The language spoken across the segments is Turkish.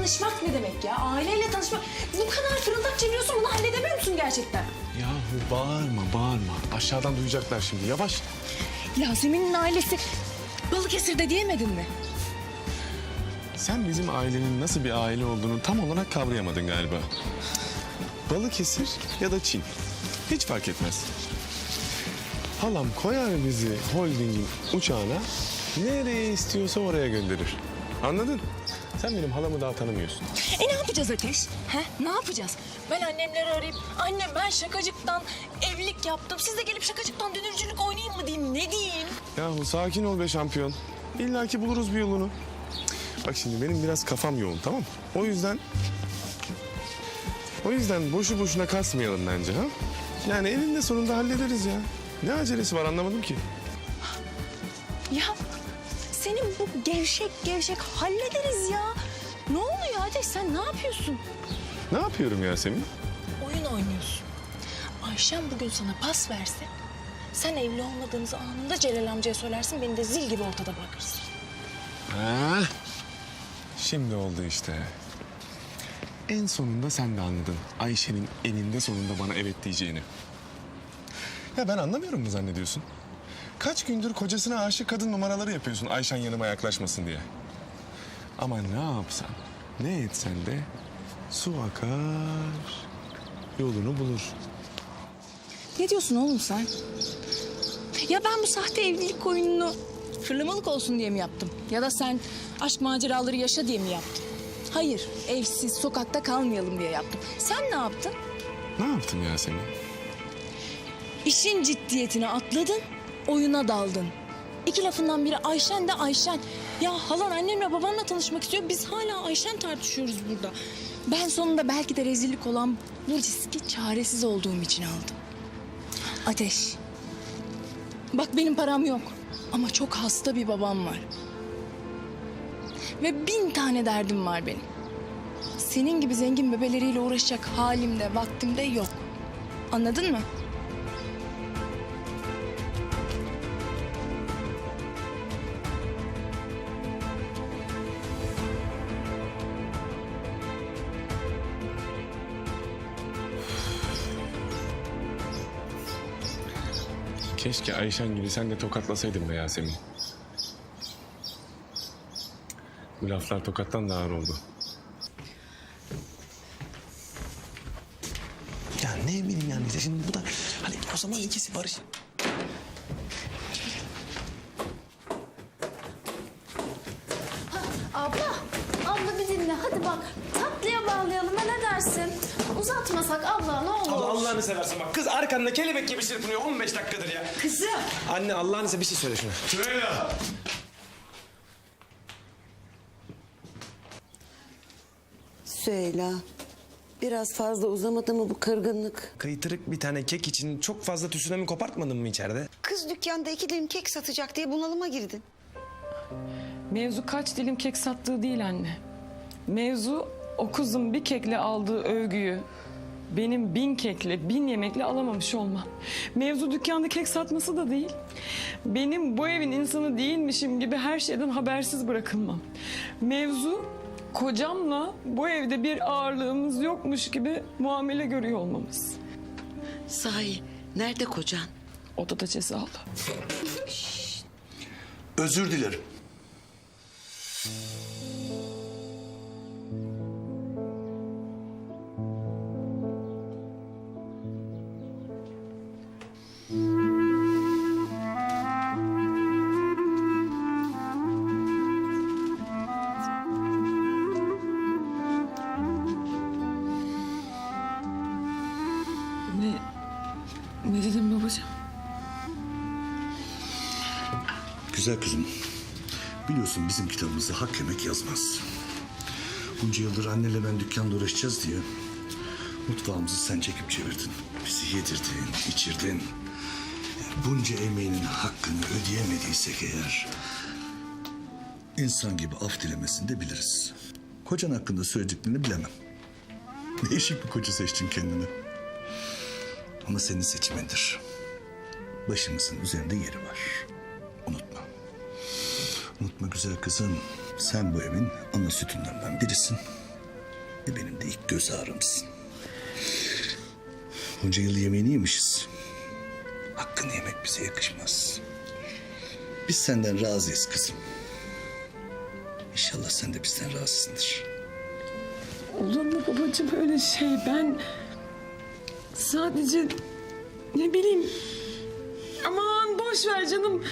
tanışmak ne demek ya? Aileyle tanışmak. Bu kadar fırıldak çeviriyorsun bunu halledemiyor musun gerçekten? Yahu bağırma bağırma. Aşağıdan duyacaklar şimdi yavaş. Yasemin'in ailesi Balıkesir'de diyemedin mi? Sen bizim ailenin nasıl bir aile olduğunu tam olarak kavrayamadın galiba. Balıkesir ya da Çin. Hiç fark etmez. Halam koyar bizi holdingin uçağına nereye istiyorsa oraya gönderir. Anladın? Sen benim halamı daha tanımıyorsun. E ne yapacağız Ateş? He? Ne yapacağız? Ben annemleri arayıp annem ben şakacıktan evlilik yaptım. Siz de gelip şakacıktan dönürcülük oynayayım mı diyeyim? Ne diyeyim? Yahu sakin ol be şampiyon. İlla ki buluruz bir yolunu. Bak şimdi benim biraz kafam yoğun tamam mı? O yüzden... O yüzden boşu boşuna kasmayalım bence ha? Yani eninde sonunda hallederiz ya. Ne acelesi var anlamadım ki. Ya senin bu gevşek gevşek hallederiz ya. Ne oluyor Ateş sen ne yapıyorsun? Ne yapıyorum Yasemin? Oyun oynuyorsun. Ayşem bugün sana pas verse sen evli olmadığınızı anında Celal amcaya söylersin beni de zil gibi ortada bırakırsın. Ha? Şimdi oldu işte. En sonunda sen de anladın. Ayşe'nin eninde sonunda bana evet diyeceğini. Ya ben anlamıyorum mu zannediyorsun? Kaç gündür kocasına aşık kadın numaraları yapıyorsun Ayşen yanıma yaklaşmasın diye. Ama ne yapsan, ne etsen de su akar, yolunu bulur. Ne diyorsun oğlum sen? Ya ben bu sahte evlilik oyununu fırlamalık olsun diye mi yaptım? Ya da sen aşk maceraları yaşa diye mi yaptın? Hayır, evsiz, sokakta kalmayalım diye yaptım. Sen ne yaptın? Ne yaptım Yasemin? İşin ciddiyetine atladın, oyuna daldın. İki lafından biri Ayşen de Ayşen. Ya halan annemle babamla tanışmak istiyor. Biz hala Ayşen tartışıyoruz burada. Ben sonunda belki de rezillik olan bu riski çaresiz olduğum için aldım. Ateş. Bak benim param yok. Ama çok hasta bir babam var. Ve bin tane derdim var benim. Senin gibi zengin bebeleriyle uğraşacak halim de vaktim de yok. Anladın mı? Keşke Ayşen gibi sen de tokatlasaydın be Yasemin. Bu laflar tokattan da ağır oldu. Ya ne bileyim yani işte şimdi bu da hani o zaman ikisi barış. Abla, abla bir dinle. Hadi bak, tatlıya bağlayalım ha ne dersin? Uzatmasak abla ne olur. Allah Allah'ını seversen bak kız arkanda kelebek gibi çırpınıyor 15 dakikadır ya. Kızım. Anne Allah'ını seversen bir şey söyle şuna. Süheyla, biraz fazla uzamadı mı bu kırgınlık? Kıytırık bir tane kek için çok fazla tsunami kopartmadın mı içeride? Kız dükkanda iki dilim kek satacak diye bunalıma girdin. Mevzu kaç dilim kek sattığı değil anne. Mevzu o kızın bir kekle aldığı övgüyü benim bin kekle, bin yemekle alamamış olmam. Mevzu dükkanda kek satması da değil. Benim bu evin insanı değilmişim gibi her şeyden habersiz bırakılmam. Mevzu kocamla bu evde bir ağırlığımız yokmuş gibi muamele görüyor olmamız. Sahi, nerede kocan? Odada cezalı. Özür dilerim. Güzel kızım. Biliyorsun bizim kitabımızda hak yemek yazmaz. Bunca yıldır annenle ben dükkanda uğraşacağız diye... ...mutfağımızı sen çekip çevirdin. Bizi yedirdin, içirdin. Bunca emeğinin hakkını ödeyemediysek eğer... ...insan gibi af dilemesini de biliriz. Kocan hakkında söylediklerini bilemem. Değişik bir koca seçtin kendine. Ama senin seçimindir. Başımızın üzerinde yeri var. Güzel kızım. Sen bu evin ana sütunlarından birisin. ne benim de ilk göz ağrımsın. Bunca yıl yemeğini yemişiz. Hakkını yemek bize yakışmaz. Biz senden razıyız kızım. İnşallah sen de bizden razısındır. Olur mu babacığım öyle şey? Ben sadece ne bileyim aman boş ver canım.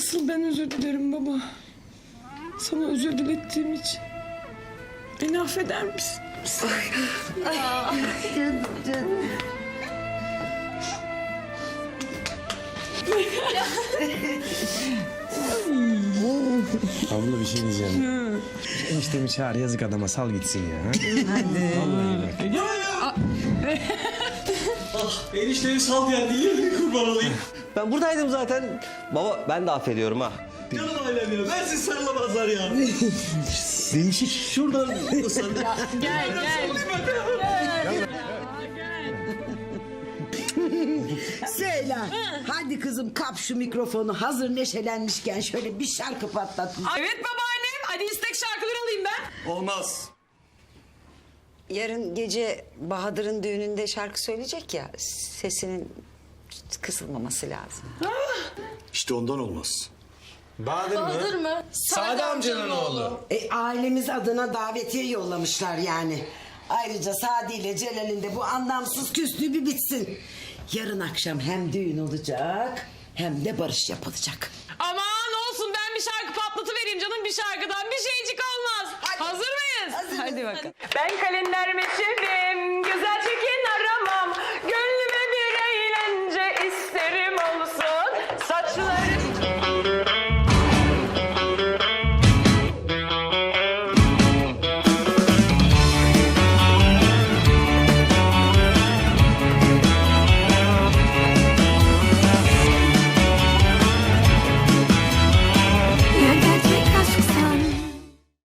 Asıl ben özür dilerim baba. Sana özür dilettiğim için. Beni affeder misin? Abla bir şey diyeceğim. Eniştemi çağır yazık adama sal gitsin ya. Hadi. Enişteni sal ya diye kurban olayım. Ben buradaydım zaten. Baba ben de affediyorum ha. Canım ailem ya. Ben sizi sarılamazlar ya. Değişik. Şuradan ıslandı. Gel gel. Söyle. Hadi kızım kap şu mikrofonu. Hazır neşelenmişken şöyle bir şarkı patlat. Evet babaannem. Hadi istek şarkılar alayım ben. Olmaz. Yarın gece Bahadır'ın düğününde şarkı söyleyecek ya sesinin kısılmaması lazım. İşte ondan olmaz. Bahadır mı? Sade amcanın oğlu. E, ailemiz adına davetiye yollamışlar yani. Ayrıca Sadi ile Celal'in de bu anlamsız küslüğü bir bitsin. Yarın akşam hem düğün olacak hem de barış yapılacak. Aman olsun ben bir şarkı patlatıvereyim canım bir şarkıdan bir şeycik olmaz. Hazır mıyız? Hadi bakalım. Ben kalender meşebi